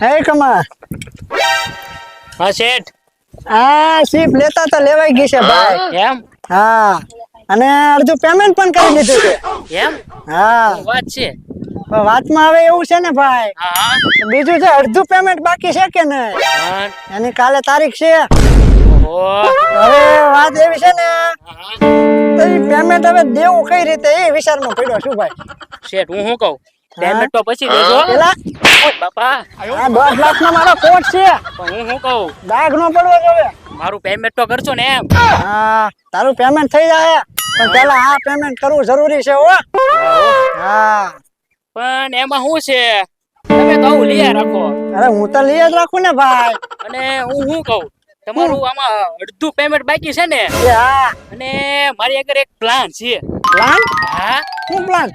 હે કમા? હા શેઠ. આ સીપ લેતા તો લેવાઈ ગઈ છે ભાઈ. એમ? હા. અને અડધું પેમેન્ટ પણ કરી દીધું છે. એમ? હા. વાત છે? વાતમાં હવે એવું છે ને ભાઈ. બીજું છે અડધું પેમેન્ટ બાકી છે કે નહીં? એની કાલે તારીખ છે. હવે વાત એવી છે ને તો પેમેન્ટ હવે દેવું કઈ રીતે એ વિચારમાં પડ્યો શું ભાઈ. શેઠ હું શું કહું? પેમેન્ટ તો પછી દેજો પેલા ઓય બાપા. આ દોઢ લાખ નો મારો કોટ છે. પણ હું શું કહું? દાગ નો પડવો જોઈએ. મારું પેમેન્ટ તો કરશો ને એમ. હા તારું પેમેન્ટ થઈ જાય. પણ પેલા આ પેમેન્ટ કરવું જરૂરી છે હો. હા. પણ એમાં શું છે? તમે કહું લઈએ રાખો. અરે હું તો લઈએ જ રાખું ને ભાઈ. અને હું શું કહું? તમારું આમાં અડધું પેમેન્ટ બાકી છે ને? હા. અને મારી આગળ એક પ્લાન છે. પ્લાન હા. શું પ્લાન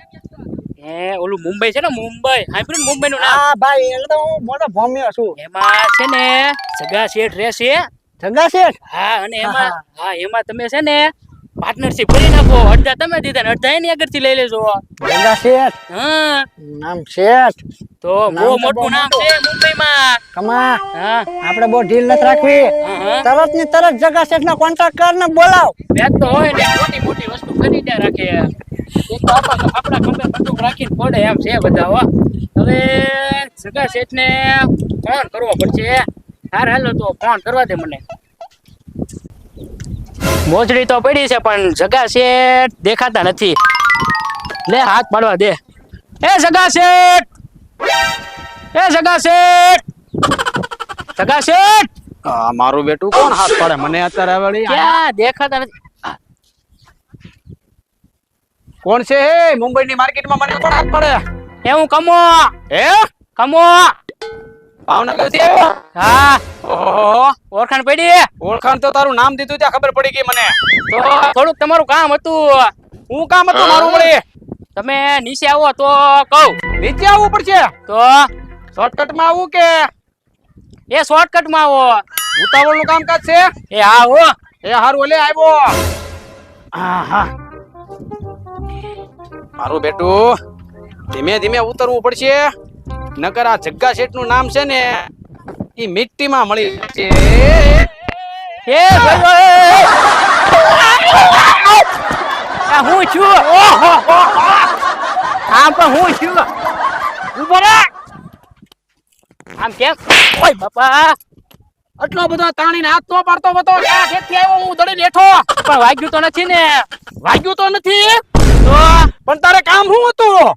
એ ઓલું મુંબઈ છે ને મુંબઈ. સાંભળ્યું મુંબઈ નું નામ? હા ભાઈ એટલે તો હું મોટો ભોમ્યો છું. એમાં છે ને સગા શેઠ રહેશે. શેઠ? હા અને એમાં હા એમાં તમે છે ને પાર્ટનરશિપ કરી નાખો. અડધા તમે દીધા ને અડધા એની આગળથી લઈ લેજો. ગંગા શેઠ. હા. નામ શેઠ. તો બહુ મોટું નામ છે મુંબઈમાં. કમા હા. આપણે બહુ ઢીલ નથી રાખવી. તરતની તરત જગા શેઠ ના કોન્ટ્રાક્ટ કર ને બોલાવ. વ્યાજ તો હોય ને મોટી મોટી વસ્તુ ખરીદ્યા રાખે. એક તો આપણા ખંભે બંદૂક રાખીને પડે એમ છે બધા હો. હવે જગા શેઠ ને ફોન કરવો પડશે. હાર હાલો તો ફોન કરવા દે મને. મોજડી તો પડી છે પણ જગા શેઠ દેખાતા નથી. લે હાથ પાડવા દે. એ જગા શેઠ! એ જગા શેઠ! જગા શેઠ! આ મારું બેટું કોણ હાથ પાડે? મને અત્યારે વળી ક્યાં દેખાતા નથી? કોણ છે હે મુંબઈની માર્કેટમાં મને કોણ હાથ પાડે? એ હું કમો. હે કમો. ભાવનગરથી આવ્યો? હા. ઓહો. ઓળખાણ પડી ઓળખાણ તો તારું નામ દીધું ત્યાં ખબર પડી ગઈ મને. તો થોડુંક તમારું કામ હતું. હું કામ હતું? મારું વળી તમે નીચે આવો તો કહું. નીચે આવવું પડશે? તો? શોર્ટકટમાં આવું કે? એ શોર્ટકટમાં આવો. ઉતાવળનું કામકાજ છે? એ હા હો. એ હારું ઓલે આવ્યો. હા હા. મારું બેટું ધીમે ધીમે ઉતરવું પડશે. નકર આ જગ્ગા શેઠનું નામ છે ને એ મિટ્ટીમાં મળી છે. એ ભાઈઓ, એ, એ. હું છું? આમ પણ હું છું. ઊભો આમ કેમ? ઓય બાપા. આટલો બધો તાણીને હાથ તો પાડતો હતો. ક્યાં ખેતથી આવ્યો હું દડી બેઠો પણ વાગ્યું તો નથી ને. વાગ્યું તો નથી. તો પણ તારે કામ શું હતું?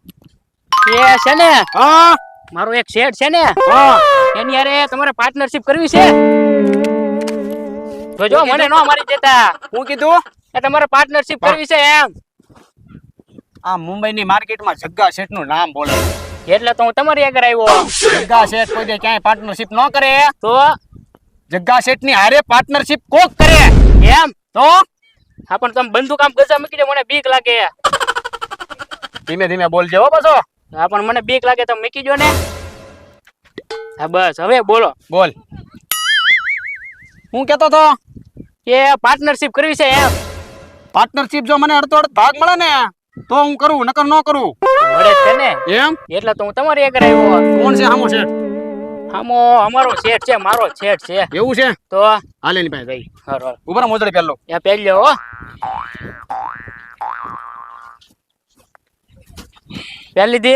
એ છે ને હા. મારો એક શેઠ છે ને એની હારે તમારે પાર્ટનરશિપ કરવી છે. તો જો મને નો મારી દેતા. હું કીધું? એ તમારે પાર્ટનરશિપ કરવી છે એમ. આ મુંબઈની માર્કેટમાં જગ્ગા શેઠનું નામ બોલે એટલે તો હું તમારી આગળ આવ્યો. જગ્ગા શેઠ કોઈ દે ક્યાંય પાર્ટનરશિપ ન કરે. તો? જગ્ગા શેઠની હારે પાર્ટનરશિપ કોક કરે. એમ? તો? હા પણ તમે બંદૂક આમ ગજા મૂકી દે મને બીક લાગે. ધીમે ધીમે બોલજે હો પાછો. હા પણ મને બીક લાગે તમે મૂકી જો ને. હા બસ હવે બોલો. બોલ. હું કેતો તો? કે પાર્ટનરશિપ કરવી છે એમ. પાર્ટનરશિપ જો મને અડધો અડધ ભાગ મળે ને તો હું કરું નકર ન કરું. મળે છે ને. એમ? એટલે તો હું તમારી આગળ આવ્યો. કોણ છે હામો શેઠ? હામો અમારો શેઠ છે મારો શેઠ છે. એવું છે? તો? હાલે ની પાસે જઈ. હારો ઊભા મોજડી પહેલો એ પહેલ્યો હો. પહેલી દે.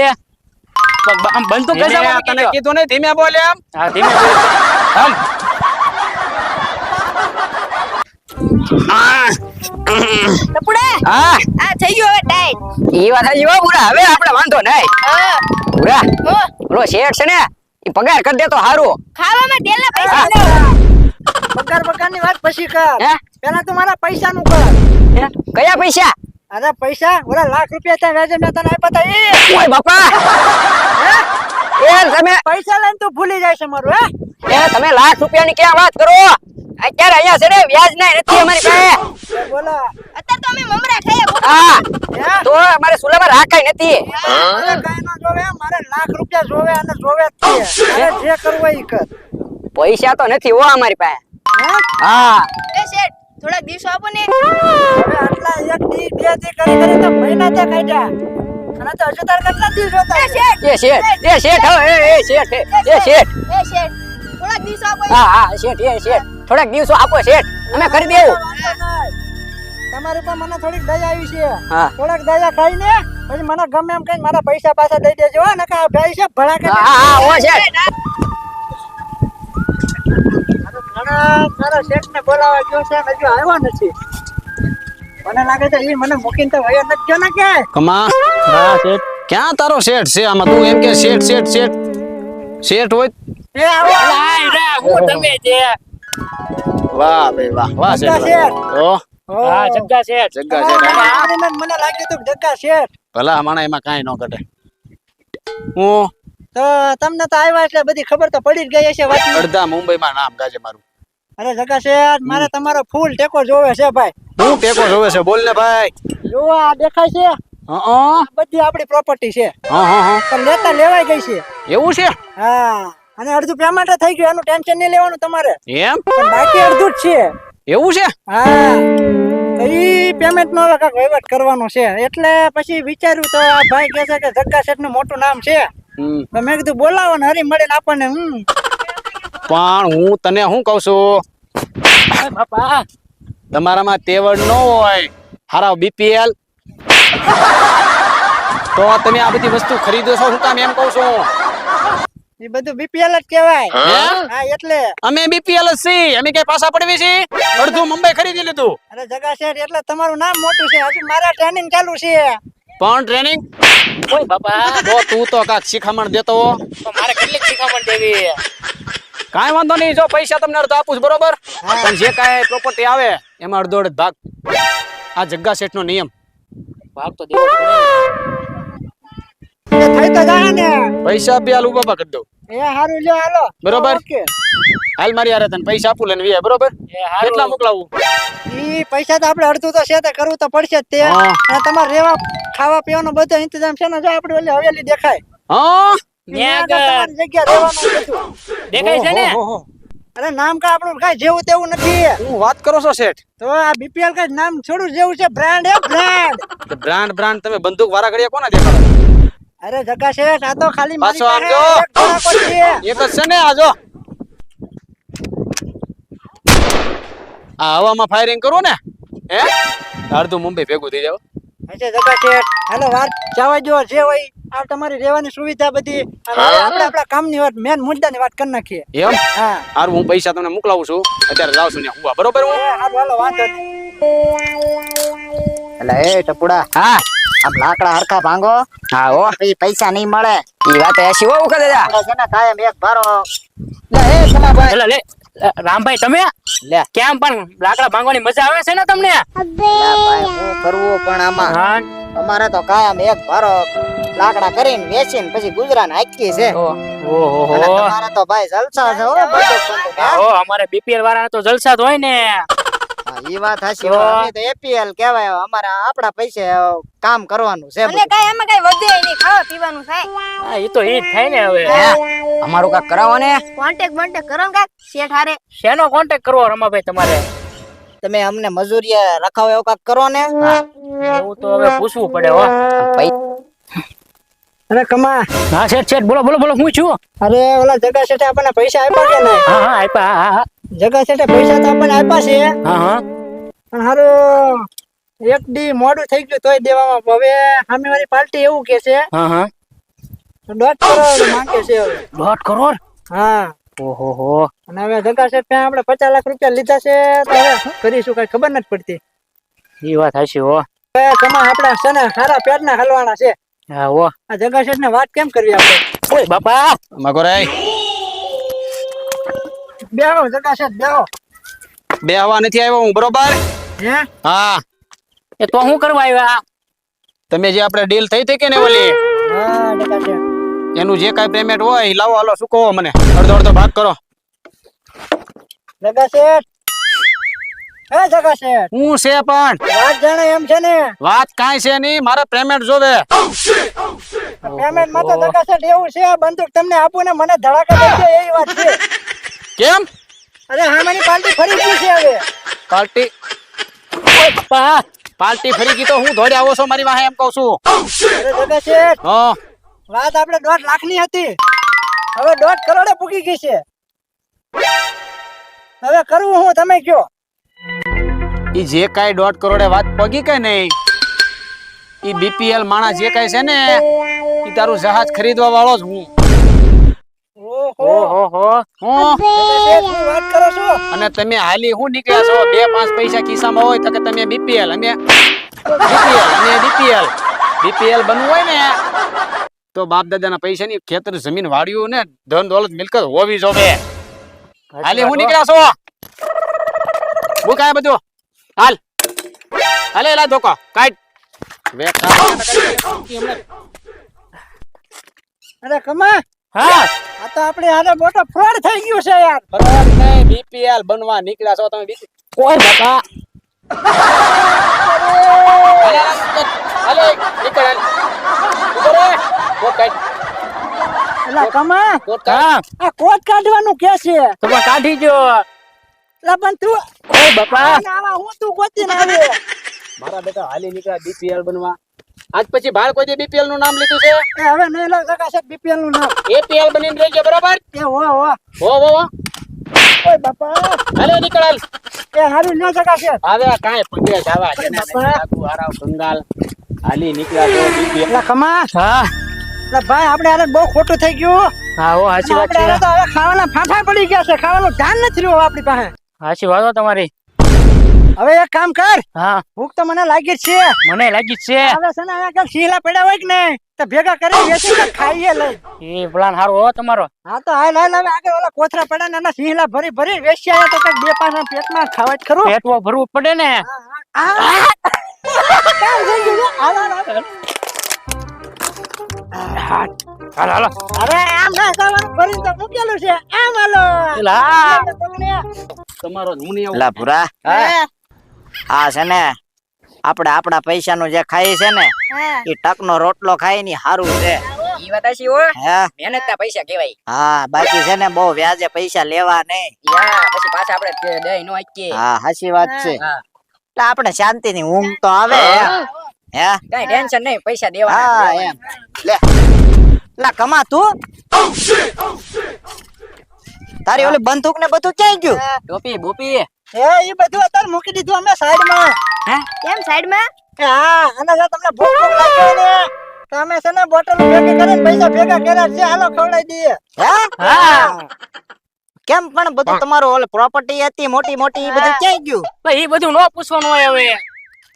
આમ બંધ તો બંદૂક ગજામાં તને કીધું ને ધીમે બોલ એમ હા ધીમે બોલ. આમ ટપુડા હા. આ થઈ ગયો હવે ટાઈટ ઈ વાત બુરા. હવે આપણે વાંધો નહીં. હા. બુરા. ઓલો શેઠ છે ને ઈ પગાર કરી દે તો હારું. ખાવામાં તેલના પૈસા પગાર પગારની વાત પછી કર. હે? પેલા તો મારા પૈસા નું કર કયા પૈસા? અરે પૈસા ઓલા લાખ રૂપિયા ત્યાં વ્યાજે મેં તને આપ્યા હતા એ ઓય બાપા! એ તમે પૈસા લઈને તું ભૂલી જાય છે મારું હે? એ તમે લાખ રૂપિયાની ક્યાં વાત કરો? અત્યારે અહીંયા છે ને વ્યાજ ના નથી અમારી પાસે. બોલો. અત્યારે તો અમે મમરા ખાઈએ હા. તો અમારે સુલામાં રાખાય નથી. જોવે મારે લાખ રૂપિયા જોવે અને જોવે છે. જે કરવું એ કર. પૈસા તો નથી હો અમારી પાસે. હા. એ શેઠ થોડાક દિવસો આપો ને. આટલા એક દી બે દી કરી કરી તો મહિના ત્યાં કાઢ્યા. અને તો હજુ તાર કેટલા દિવસ હતા એ શેઠ! એ શેઠ! એ શેઠ! હો, એ એ શેઠ! એ, શેઠ! એ શેઠ! થોડાક દિવસો આપો હા હા શેઠ એ શેઠ! થોડાક દિવસો આપો શેઠ! અમે કરી દેવું. તમારી પર મને થોડીક દયા આવી છે. હા. થોડાક દયા ખાઈને પછી મને ગમે એમ કઈ મારા પૈસા પાછા દઈ દેજો આ ભાઈ છે ભડા કે હા હા ઓ શેઠ! ઘણા સારા શેઠને બોલાવા ગયો છે અને હજુ આવ્યો નથી. મને લાગે છે એ મને મૂકીને તો વયો નથી ગયો ને કે? કમા હા શેઠ. ક્યાં તારો શેઠ છે? આમાં તું એમ કે શેઠ શેઠ શેઠ. શેઠ હોય? એ આવો. લાય રે હું તમે જે. વાહ ભાઈ વાહ. વાહ શેઠ. ઓ. હા જગ્ગા શેઠ. જગ્ગા શેઠ તમારા આંગળીમાં જ મને લાગ્યું કે જગ્ગા શેઠ. ભલા માણા એમાં કાંઈ ન ઘટે. હું? તો તમને તો આવ્યા એટલે બધી ખબર તો પડી જ ગઈ હશે વાત અડધા મુંબઈમાં નામ ગાજે મારું. અરે જગા શેઠ મારે તમારો ફૂલ ટેકો જોવે છે ભાઈ. હું ટેકો જોવે છે? બોલ ને ભાઈ. જો આ દેખાય છે? હં. બધી આપણી પ્રોપર્ટી છે. હા હા હા. પણ લેતા લેવાઈ ગઈ છે. એવું છે? હા. અને અડધું પેમેન્ટ થઈ ગયું એનું ટેન્શન નહીં લેવાનું તમારે. એમ? પણ બાકી અડધું જ છે. એવું છે? હા. એ પેમેન્ટ નો કાક વહીવટ કરવાનો છે. એટલે પછી વિચાર્યું તો આ ભાઈ કહે છે કે જગ્ગા શેઠનું મોટું નામ છે. મેં કીધું બોલાવો ને હરી મળીને આપણને હમ. પણ હું તને શું કહું છું? બાપા. તમારામાં તેવડ ન હોય. હારા બીપીએલ તો તમે આ બધી વસ્તુ ખરીદો છો શું કામ એમ કહું છું. એ બધું બીપીએલ જ કહેવાય. હા? એટલે. અમે બીપીએલ જ છીએ. અમે કઈ પાછા પડવી છીએ? અડધું મુંબઈ ખરીદી લીધું. અરે જગા શેઠ એટલે તમારું નામ મોટું છે. હજુ મારા ટ્રેનિંગ ચાલુ છે. પણ ટ્રેનિંગ ઓય બાપા. તો તું તો કાક શિખામણ દેતો તો મારે કેટલી શીખામણ દેવી? કાંઈ વાંધો નહીં જો પૈસા તમને અડધો આપું બરોબર? પણ જે કાંઈ પ્રોપર્ટી આવે એમાં અડધો અડધ ભાગ. આ જગ્ગા શેઠ નો નિયમ. ભાગ તો દેવો જ પડે. એ થઈ તો જાય ને. પૈસા બી હાલ ઊભા કરી દઉં. એ હારું લ્યો હાલો. બરોબર. હાલ મારી હારે તને પૈસા આપું લઈને વીએ, બરોબર? કેટલા મોકલાવું? ઈ પૈસા તો આપણે અડધું તો છે તે કરવું તો પડશે જ તે. અને તમારે રેવા ખાવા પીવાનો બધો ઇંતજામ છે ને જો આપણે ઓલી હવેલી દેખાય. હા? દેખાય છે ને. અરે નામ કા આપણું કઈ જેવું તેવું નથી. હું વાત કરો છો શેઠ? તો આ બીપીએલ કઈ નામ છોડું જેવું છે? બ્રાન્ડ એ બ્રાન્ડ બ્રાન્ડ બ્રાન્ડ તમે બંદૂક વાળા ઘડિયા કોને દેખાડો? અરે જગા શેઠ આ તો ખાલી મારી પાછો છે. ને આ હવામાં ફાયરિંગ કરું ને? હે? અડધું મુંબઈ ભેગું થઈ જાવ. અચ્છા જગા શેઠ. હાલો વાત જવા જો જે હોય. આ તમારી રહેવાની સુવિધા બધી આપણે આપણા કામની વાત મેન મુદ્દાની વાત કરી નાખીએ. એમ? હા. હારું હું પૈસા તમને મોકલાવું છું. અત્યારે જાવ છું ત્યાં હુવા બરોબર હું? હાલો વાંધો એટલે એ ટપુડા હા. આમ લાકડા હરખા ભાંગો. હા હો. પછી પૈસા નહીં મળે. એ વાત એસી હો ઉકા દાદા ને કાયમ એક ભારો. લે એ એટલે લે. રામભાઈ તમે? લે. કેમ પણ લાકડા ભાંગવાની મજા આવે છે ને તમને? કરવું પણ આમાં. અમારે તો કાયમ એક ભારો લાકડા કરીને વેચીને પછી ગુજરાન હાકી છે. તમારે તો ભાઈ જલસા છે? ઓ અમારે બીપીએલ વાળા તો જલસા જ હોય ને. હા, ઈ વાત હાચી તો? અમે તો એપીએલ કહેવાય અમારે આપણા પૈસે કામ કરવાનું છે અને કાઈ એમાં કાંઈ વધે નહીં ખાવા પીવાનું થાય. હા એ તો ઈ જ થાય ને હવે. અમારું કાક કરાવો ને. કોન્ટેક કોન્ટેક કરો ને કાંઈક શેઠ હારે. શેનો કોન્ટેક કરવો રમાભાઈ તમારે? તમે અમને મજૂરીએ રખાવો એવું કાક કરો ને. એવું તો હવે પૂછવું પડે હો. અરે કમા. હા શેઠ શેઠ બોલો બોલો બોલો હું છું? અરે ઓલા જગા શેઠે આપણને પૈસા આપ્યા કે નહીં? હા હા આપ્યા હા હા જગા શેઠે પૈસા તો આપણને આપ્યા છે. હા હા. પણ હારું એક દી મોડું થઈ ગયું તોય દેવામાં. હવે સામે વાળી પાર્ટી એવું કે છે હા હા. દોઢ કરોડ માંગે છે હવે. દોઢ કરોડ? હા. ઓહો હો અને હવે જગા શેઠ ત્યાં આપણે પચાસ લાખ રૂપિયા લીધા છે તો હવે શું કરીશું કઈ ખબર નથી પડતી. એ વાત હાચી હો. કમા આપણા છે ને સારા પેટના હલવાના છે. હા હો આ જગાશેઠ ને વાત કેમ કરવી આપણે? ઓય બાપા! મગોરાઈ બેહો જગાશેઠ બેહો. બે હવા નથી આવ્યો હું બરોબર? હે? હા. એ તો હું કરવા આવ્યા? તમે જે આપણે ડીલ થઈ હતી કે ને ઓલી? હા જગા એનું જે કાઈ પેમેન્ટ હોય લાવો હાલો સુકો મને? અડધો અડધો ભાગ કરો. જગા શેઠ હે જગા શેઠ? હું છે પણ. વાત જાણે એમ છે ને? વાત કઈ છે નહીં મારે પેમેન્ટ જોવે. પેમેન્ટમાં તો જગા શેઠ એવું છે આ બંદૂક તમને આપું ને મને ધડાકા દેજો એવી વાત છે. કેમ? અરે હામાની પાર્ટી ફરી ગઈ છે હવે. પાર્ટી પાર્ટી ફરી ગઈ તો હું ધોડે આવો છો મારી વાહે એમ કહું છું. અરે જગા શેઠ હા. વાત આપણે દોઢ લાખની હતી. હવે દોઢ કરોડે પૂગી ગઈ છે. હવે કરવું હું તમે કયો? ઈ જે કાંઈ દોઢ કરોડે વાત પગી કે નહીં? ઈ બીપીએલ માણસ જે કાંઈ છે ને ઈ તારું જહાજ ખરીદવા વાળો જ હું. ઓહો. ઓહો હું. વાત કરો છો? અને તમે હાલી હું નીકળ્યા છો? બે પાંચ પૈસા ખિસ્સામાં હોય તો કે તમે બીપીએલ અમે બીપીએલ અમે બીપીએલ બીપીએલ બનવું હોય ને તો બાપ દાદાના પૈસાની ખેતર જમીન વાળ્યું ને ધન દોલત મિલકત હોવી જોવે. હાલી હું નીકળ્યા છો? હું કાય બધું? હાલ. હાલે એલા ધોકો. કાઢ. વે અરે કમા. હા. આ તો આપણે આને મોટો ફ્રોડ થઈ ગયો છે યાર. બરાબર નહીં બીપીએલ બનવા નીકળ્યા છો. તમે BPL કોઈ બાપા હાલે, હાલે, નીકળ, હાલ. ઊભો રહે. કોટ કાઢવાનું કે છે? તમે કાઢી જો પણ તું બાપા. આને આવા હું તું ગોતીને આવે મારા બેટા હાલી નીકળ્યા બીપીએલ બનવા. આજ પછી બાર કોઈ બીપીએલનું નામ લીધું છે? એ હવે નહીં લઈ શકાશે બીપીએલનું નામ. એપીએલ બનીને રહેજો બરાબર? એ હો હો. હો હો હો. ઓય બાપા. હાલે નીકળ હાલ. એ હારું ન શકાશે હવે આ કાંઈ પગે જાવા છે ને. લાગુ હારાવ ગંગાલ હાલી નીકળ્યા તો બીપીએલ. કમા હા. ભાઈ આપણે આને બહુ ખોટું થઈ ગયું હા. હો સાચી વાત આપણે તો હવે ખાવાના ફાંફા પડી ગયા છે. ખાવાનું ધ્યાન નથી રહ્યું આપણી પાસે. સાચી વાત હો તમારી. હવે એક કામ કર. હા. ભૂખ તો મને લાગી જ છે. મને લાગી જ છે. હવે સને ને અહીંયા શીલા પડ્યા હોય કે ને તો ભેગા કરી વેચી ને ખાઈએ લઈ. એ પ્લાન હારો હો તમારો. હા તો હાલ હાલ હવે આગળ ઓલા કોથરા પડ્યા ને એના શીલા ભરી ભરી વેચી આવ્યા તો કંઈક બે પાંચ ના પેટમાં ખાવા જ ખરું. પેટવો ભરવું પડે ને. આ કામ થઈ ગયું. રે. હાલ, હાલ, અરે આમ ના ભરીને તો મૂકેલું છે. આમ હાલો. તમને તમારો હું નહીં આવું. લા ભૂરા. હા? છે ને આપણે આપણા પૈસાનું જે ખાઈ છે ને એ એ ટકનો રોટલો ખાઈ ની હારું છે. ઈ વાત હશી હો. મહેનત ના પૈસા કહેવાય. હા બાકી છે ને બહુ વ્યાજે પૈસા લેવા નહીં. પછી પાછા આપણે દઈ નો આકીએ હા સાચી વાત છે. એટલે આપણે શાંતિ ની ઊંઘ તો આવે હે? કઈ ટેન્શન નહીં પૈસા હા એમ. લે. લા કમા તું? તારી ઓલી બંદૂક ને બધું ક્યાં ગયું? ટોપી બોપી એ એ બધું અત્યારે મૂકી દીધું અમે સાઈડમાં. કેમ સાઈડમાં હા અને જો તમને ભૂખ ભૂખ લાગી ને તમે છે ને બોટલ ભેગી કરીને પૈસા ભેગા કર્યા છે. હાલો ખવડાવી દઈએ. હે? હા. કેમ પણ બધું તમારું ઓલ પ્રોપર્ટી હતી મોટી મોટી ઈ બધું ક્યાં ગયું? ભાઈ એ બધું નો પૂછવાનું હોય હવે.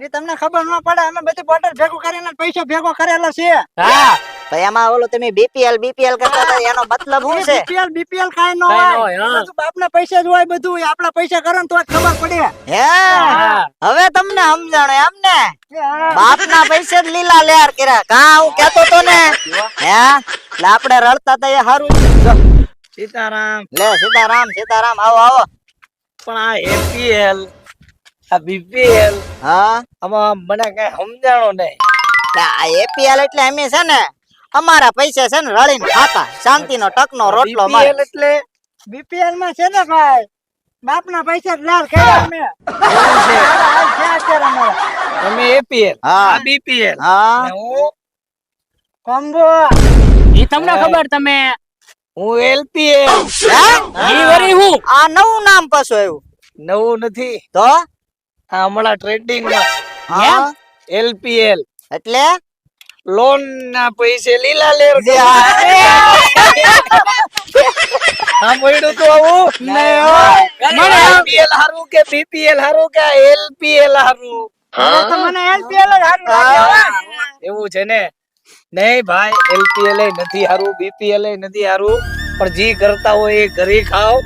એ તમને ખબર ન પડે અમે બધી બોટલ ભેગું કરીને પૈસા ભેગો કરેલો છે હા. તો એમાં ઓલો તમે બીપીએલ બીપીએલ કરતા હતા એનો મતલબ શું છે? બીપીએલ બીપીએલ કાઈ નો હોય. બાપના પૈસા જ હોય બધું. એ આપણા પૈસા કરે તો ખબર પડે. હે? હવે તમને સમજાણો એમ ને? બાપના પૈસે જ લીલા લેર કર્યા. કા હું કેતો તો ને. હે? એટલે આપણે રડતા હતા એ હારું. સીતારામ. લે સીતારામ સીતારામ આવો આવો. પણ આ એપીએલ આ બીપીએલ હા. આમાં મને કઈ સમજાણો નહીં. આ એપીએલ એટલે અમે છે ને અમારા પૈસા છે ને રળીને ખાતા. શાંતિનો ટકનો રોટલો નો મારે એટલે બીપીએલમાં છે ને ભાઈ બાપના પૈસા લાલ કર્યા અમે. તમે એપીએલ હા. બીપીએલ હા. હું કોમ્બો એ તમને ખબર તમે? હું એલપીએલ હે? ઈ વરી હું? આ નવું નામ પાછું આવ્યું. નવું નથી. તો? આ હમણાં ટ્રેડિંગમાં. હા. એલપીએલ એટલે? લોન ના પૈસે લીલા લેર હા પડ્યું તો આવું? મને એપીએલ હારું કે બીપીએલ હારું કે એલપીએલ હારું? તો મને LPL હારું એવું છે ને? નહીં ભાઈ એલપીએલ નથી હારું બીપીએલ નથી હારું. પણ જે કરતા હોય એ ઘરે ખાઓ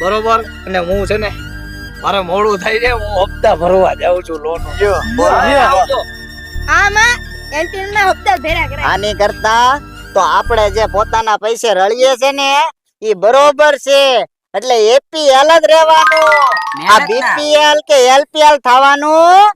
બરોબર? અને હું છે ને મારે મોડું થાય છે હું હપ્તા ભરવા જાઉં છું લોન આમાં એલટીએમ હપ્તા ભેરા કરાય. આની કરતા તો આપણે જે પોતાના પૈસે રળીએ છે ને એ બરોબર છે. એટલે એપીએલ જ રહેવાનું. આ બીપીએલ કે એલપીએલ થવાનું?